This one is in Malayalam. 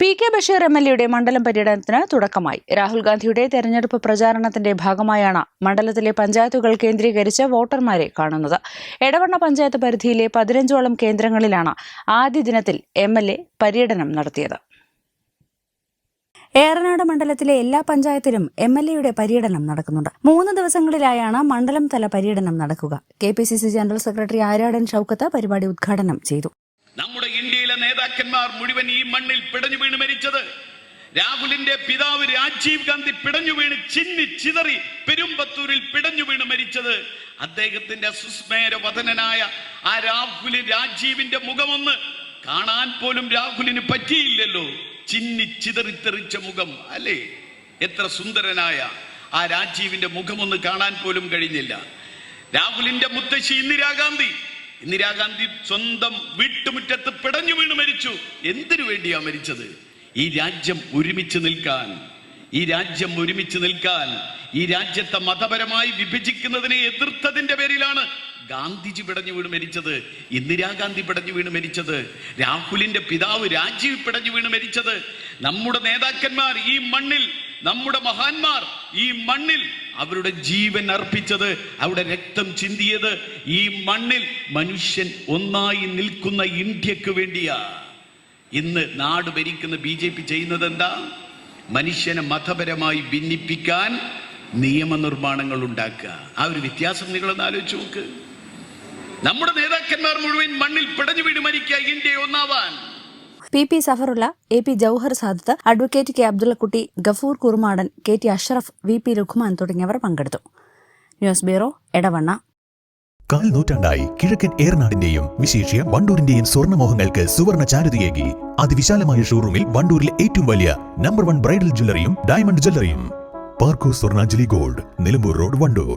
P K Basheer M L എയുടെ മണ്ഡലം പര്യടനത്തിന് തുടക്കമായി. രാഹുൽ ഗാന്ധിയുടെ തെരഞ്ഞെടുപ്പ് പ്രചാരണത്തിന്റെ ഭാഗമായാണ് മണ്ഡലത്തിലെ പഞ്ചായത്തുകൾ കേന്ദ്രീകരിച്ച് വോട്ടർമാരെ കാണുന്നത്. എടവണ്ണ പഞ്ചായത്ത് പരിധിയിലെ പതിനഞ്ചോളം കേന്ദ്രങ്ങളിലാണ് ആദ്യ ദിനത്തിൽ എം എൽ എ പര്യടനം നടത്തിയത്. ഏറനാട് മണ്ഡലത്തിലെ എല്ലാ പഞ്ചായത്തിലും എം എൽ എയുടെ പര്യടനം നടക്കുന്നുണ്ട്. മൂന്ന് ദിവസങ്ങളിലായാണ് മണ്ഡലം തല പര്യടനം നടക്കുക. K P C C general secretary Aryadan Shoukath പരിപാടി ഉദ്ഘാടനം ചെയ്തു. നേതാക്കന്മാർ മുഴുവൻ ഈ മണ്ണിൽ പിടഞ്ഞു വീണ് മരിച്ചത്. രാഹുലിന്റെ പിതാവ് രാജീവ് ഗാന്ധി പിടഞ്ഞു വീണ് ചിന്നി ചിതറി പെരുമ്പത്തൂരിൽ പിടഞ്ഞു വീണ് മരിച്ചത്. അദ്ദേഹത്തിന്റെ സുസ്മേര വധനനായ ആ രാഹുലി രാജീവിന്റെ മുഖമൊന്ന് കാണാൻ പോലും രാഹുലിന് പറ്റിയില്ലല്ലോ. ചിന്നി ചിതറിത്തെറിച്ച മുഖം അല്ലേ? എത്ര സുന്ദരനായ ആ രാജീവിന്റെ മുഖമൊന്ന് കാണാൻ പോലും കഴിഞ്ഞില്ല. രാഹുലിന്റെ മുത്തശ്ശി ഇന്ദിരാഗാന്ധി ഇന്ദിരാഗാന്ധി സ്വന്തം വീട്ടുമുറ്റത്ത് പിടഞ്ഞു വീണ് മരിച്ചു. എന്തിനു വേണ്ടിയാ മരിച്ചത്? ഈ രാജ്യം ഒരുമിച്ച് നിൽക്കാൻ ഈ രാജ്യം ഒരുമിച്ച് നിൽക്കാൻ ഈ രാജ്യത്തെ മതപരമായി വിഭജിക്കുന്നതിനെ എതിർത്തതിന്റെ പേരിലാണ് ഗാന്ധിജി പിടഞ്ഞു വീണ് മരിച്ചത് ഇന്ദിരാഗാന്ധി പിടഞ്ഞു വീണ് മരിച്ചത് രാഹുലിന്റെ പിതാവ് രാജീവ് പിടഞ്ഞു വീണ് മരിച്ചത്. നമ്മുടെ നേതാക്കന്മാർ ഈ മണ്ണിൽ നമ്മുടെ മഹാന്മാർ ഈ മണ്ണിൽ അവരുടെ ജീവൻ അർപ്പിച്ചത് അവരുടെ രക്തം ചിന്തിയത് ഈ മണ്ണിൽ മനുഷ്യൻ ഒന്നായി നിൽക്കുന്ന ഇന്ത്യയ്ക്ക് വേണ്ടിയാ. ഇന്ന് നാട് ഭരിക്കുന്ന ബി ജെ പി ചെയ്യുന്നത് എന്താ മനുഷ്യനെ മതപരമായി ഭിന്നിപ്പിക്കാൻ നിയമനിർമ്മാണങ്ങൾ ഉണ്ടാക്കുക. ആ ഒരു വ്യത്യാസം നിങ്ങളൊന്ന് ആലോചിച്ച് നോക്ക്. നമ്മുടെ നേതാക്കന്മാർ മുഴുവൻ മണ്ണിൽ പിടഞ്ഞു വീട് മരിക്കുക India ഒന്നാവാൻ. P P Safarulla A P Jouhar Sadath advocate K Abdullakutty Gafoor Kurumadan K T Ashraf V P Rahman തുടങ്ങിയവർ പങ്കെടുത്തു. News bureau Edavanna. കാൽ നൂറ്റാണ്ടായി കിഴക്കൻ ഏറനാടിന്റെയും വിശേഷ്യ വണ്ടൂരിന്റെയും സ്വർണമോഹങ്ങൾക്ക് സുവർണ ചാരുതയേകി അതിവിശാലമായ ഷോറൂമിൽ വണ്ടൂരിലെ ഏറ്റവും വലിയ നമ്പർ വൺ ബ്രൈഡൽ ജ്വല്ലറിയും ഡയമണ്ട് ജ്വല്ലറിയും പാർക്കോ സ്വർണാഞ്ജലി ഗോൾഡ് നിലമ്പൂർ റോഡ് വണ്ടൂർ.